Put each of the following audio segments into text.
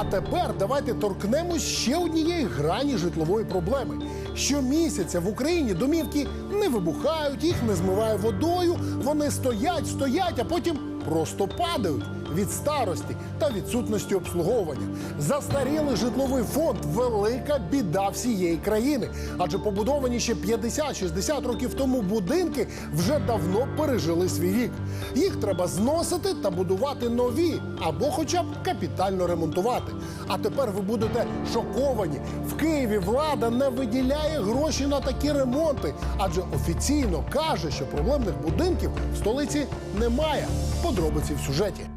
А тепер давайте торкнемось ще однієї грані житлової проблеми. Щомісяця в Україні домівки не вибухають, їх не змиває водою. Вони стоять, стоять, а потім просто падають від старості та відсутності обслуговування. Застарілий житловий фонд велика біда всієї країни, адже побудовані ще 50-60 років тому будинки вже давно пережили свій вік. Їх треба зносити та будувати нові або, хоча б капітально ремонтувати. А тепер ви будете шоковані. В Києві влада не виділяє гроші на такі ремонти, адже офіційно каже, що проблемних будинків в столиці немає. Подробиці в сюжеті.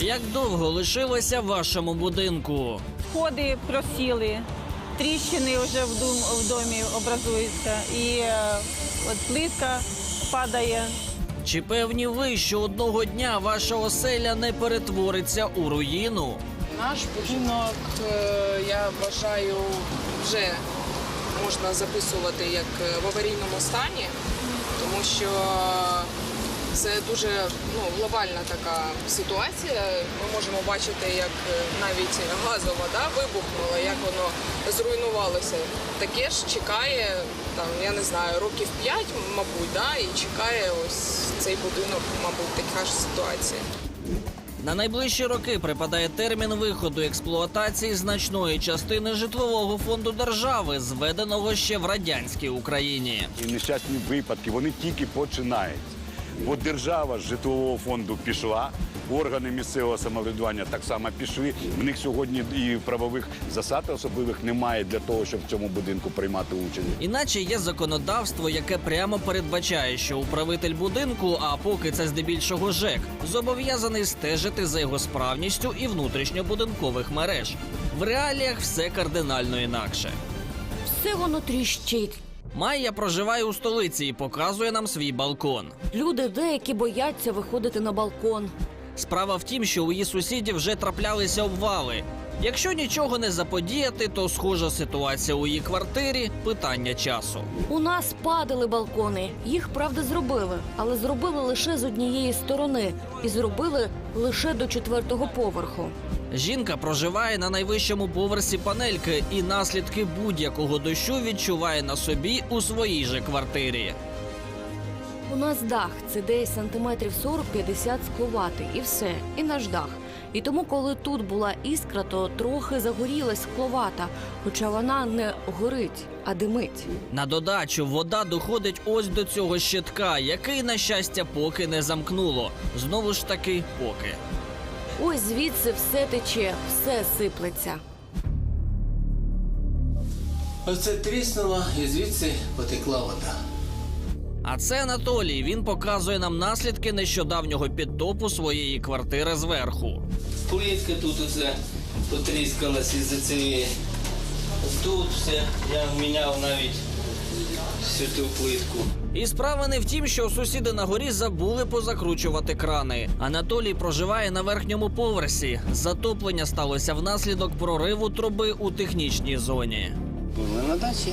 Як довго лишилося вашому будинку? Сходи просіли, тріщини вже в, дум, в домі образуються, і е, от плитка падає. Чи певні ви, що одного дня ваша оселя не перетвориться у руїну? Наш будинок, е, я вважаю, вже можна записувати як е, в аварійному стані, тому що це дуже ну, глобальна така ситуація. Ми можемо бачити, як е, навіть газова вода вибухнула, як воно зруйнувалося. Таке ж чекає, там, я не знаю, років 5, мабуть, да, і чекає ось цей будинок, мабуть, така ж ситуація. На найближчі роки припадає термін виходу експлуатації значної частини житлового фонду держави, зведеного ще в радянській Україні. І нещасні випадки вони тільки починаються. Бо держава з житлового фонду пішла, органи місцевого самоврядування так само пішли. В них сьогодні і правових засад особливих немає для того, щоб в цьому будинку приймати участь. Іначе є законодавство, яке прямо передбачає, що управитель будинку, а поки це здебільшого ЖЕК, зобов'язаний стежити за його справністю і внутрішньобудинкових мереж. В реаліях все кардинально інакше. Все воно тріщить. Майя проживає у столиці і показує нам свій балкон. Люди деякі бояться виходити на балкон. Справа в тім, що у її сусідів вже траплялися обвали. Якщо нічого не заподіяти, то схожа ситуація у її квартирі питання часу. У нас падали балкони. Їх правда зробили, але зробили лише з однієї сторони і зробили лише до четвертого поверху. Жінка проживає на найвищому поверсі панельки і наслідки будь-якого дощу відчуває на собі у своїй же квартирі. У нас дах це десь сантиметрів 40-50 скловати, і все, і наш дах. І тому, коли тут була іскра, то трохи загорілась скловата, хоча вона не горить, а димить. На додачу вода доходить ось до цього щитка, який, на щастя, поки не замкнуло. Знову ж таки, поки. Ось звідси все тече, все сиплеться. Оце тріснуло і звідси потекла вода. А це Анатолій. Він показує нам наслідки нещодавнього підтопу своєї квартири зверху. Плитка тут оце потріскалась із-за цієї. Тут все, я міняв навіть всю ту плитку. І справа не в тім, що сусіди на горі забули позакручувати крани. Анатолій проживає на верхньому поверсі. Затоплення сталося внаслідок прориву труби у технічній зоні. Були на дачі,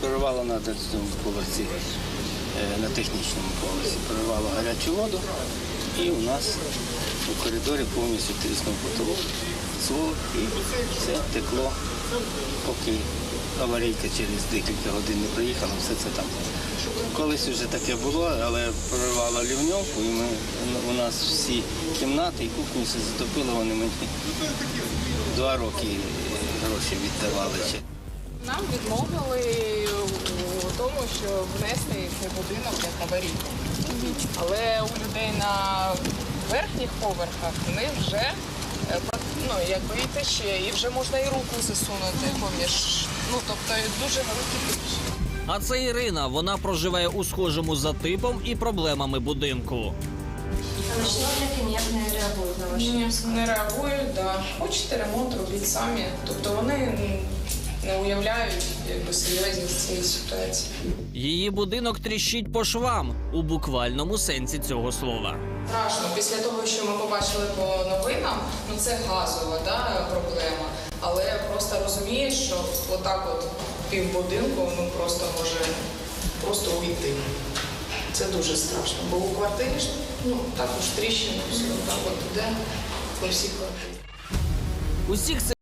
перервало на цьому поверсі, на технічному поверсі, перервало гарячу воду, і у нас у коридорі повністю тріснув потолок, сволок, і все текло, поки аварійка через декілька годин не приїхала, все це там. Колись вже таке було, але прорвало лівньовку, і ми, у нас всі кімнати і кухню все затопило, вони мені два роки е, гроші віддавали. Нам відмовили що внести цей будинок як аварійний. Але у людей на верхніх поверхах в них вже е, ну, якби і тече, і вже можна і руку засунути поміж. Ну, тобто дуже великі тріщини. А це Ірина. Вона проживає у схожому за типом і проблемами будинку. Чиновники ніяк не реагують на ваші Ні, не реагують, да. Хочете ремонт, робіть самі. Тобто вони не уявляють якби, серйозність цієї ситуації. Її будинок тріщить по швам у буквальному сенсі цього слова. Страшно. Після того, що ми побачили по новинам, ну це газова да, проблема. Але просто розумієш, що отак от півбудинку ну, просто може просто уйти. Це дуже страшно. Бо у квартирі ж ну, також тріщини, все так от іде по всій квартирі. Усіх цих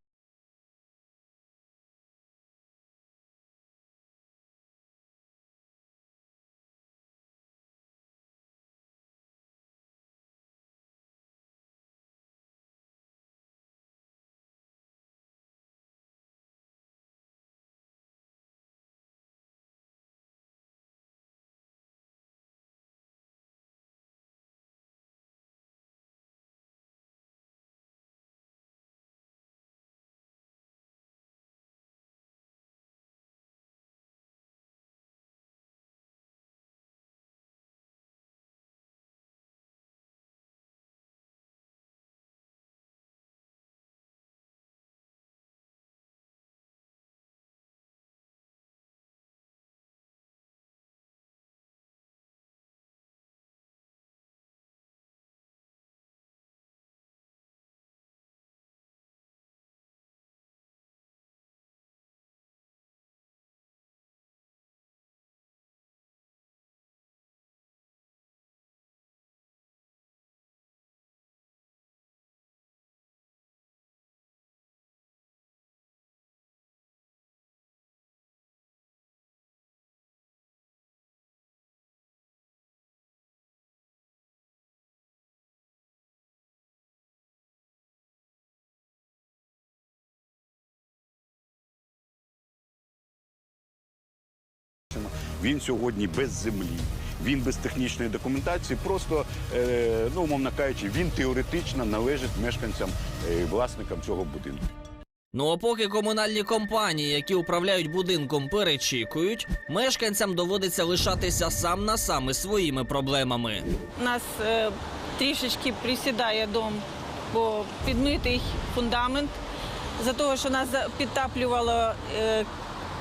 Він сьогодні без землі, він без технічної документації. Просто, е, ну умовно кажучи, він теоретично належить мешканцям, е, власникам цього будинку. Ну а поки комунальні компанії, які управляють будинком, перечікують, мешканцям доводиться лишатися сам на сам із своїми проблемами. У нас е, трішечки присідає дом, бо підмитий фундамент. За того, що нас за- підтаплювало е,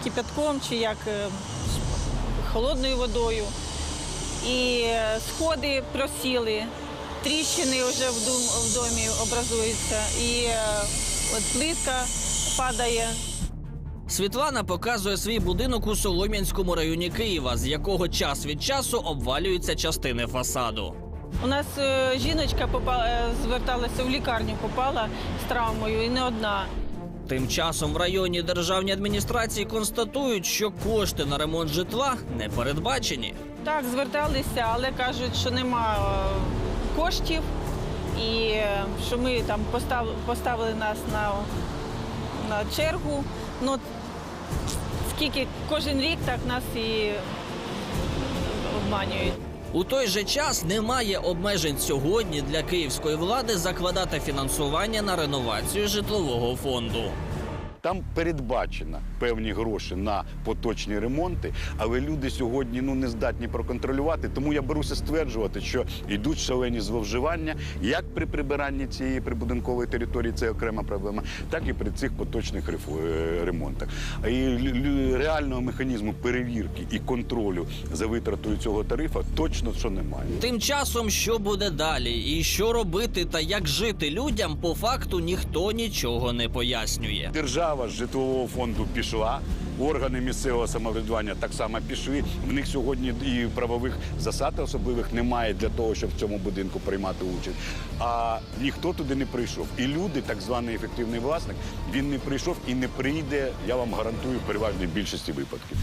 кипятком чи як е, холодною водою. І е, сходи просіли, тріщини вже в, домі образуються, і е, от плитка падає. Світлана показує свій будинок у Солом'янському районі Києва, з якого час від часу обвалюються частини фасаду. У нас е, жіночка попала, зверталася в лікарню, попала з травмою і не одна. Тим часом в районній державній адміністрації констатують, що кошти на ремонт житла не передбачені. Так, зверталися, але кажуть, що нема е, коштів і е, що ми там постав- поставили нас на, на чергу. Ну, скільки кожен рік так нас і обманюють. У той же час немає обмежень сьогодні для київської влади закладати фінансування на реновацію житлового фонду. Там передбачено певні гроші на поточні ремонти, але люди сьогодні ну не здатні проконтролювати. Тому я беруся стверджувати, що йдуть шалені зловживання як при прибиранні цієї прибудинкової території, це окрема проблема, так і при цих поточних е, ремонтах. А І реального механізму перевірки і контролю за витратою цього тарифа точно що немає. Тим часом, що буде далі, і що робити та як жити людям, по факту ніхто нічого не пояснює. Держава з житлового фонду пішла. Органи місцевого самоврядування так само пішли. В них сьогодні і правових засад особливих немає для того, щоб в цьому будинку приймати участь. А ніхто туди не прийшов. І люди, так званий ефективний власник, він не прийшов і не прийде. Я вам гарантую переважній більшості випадків.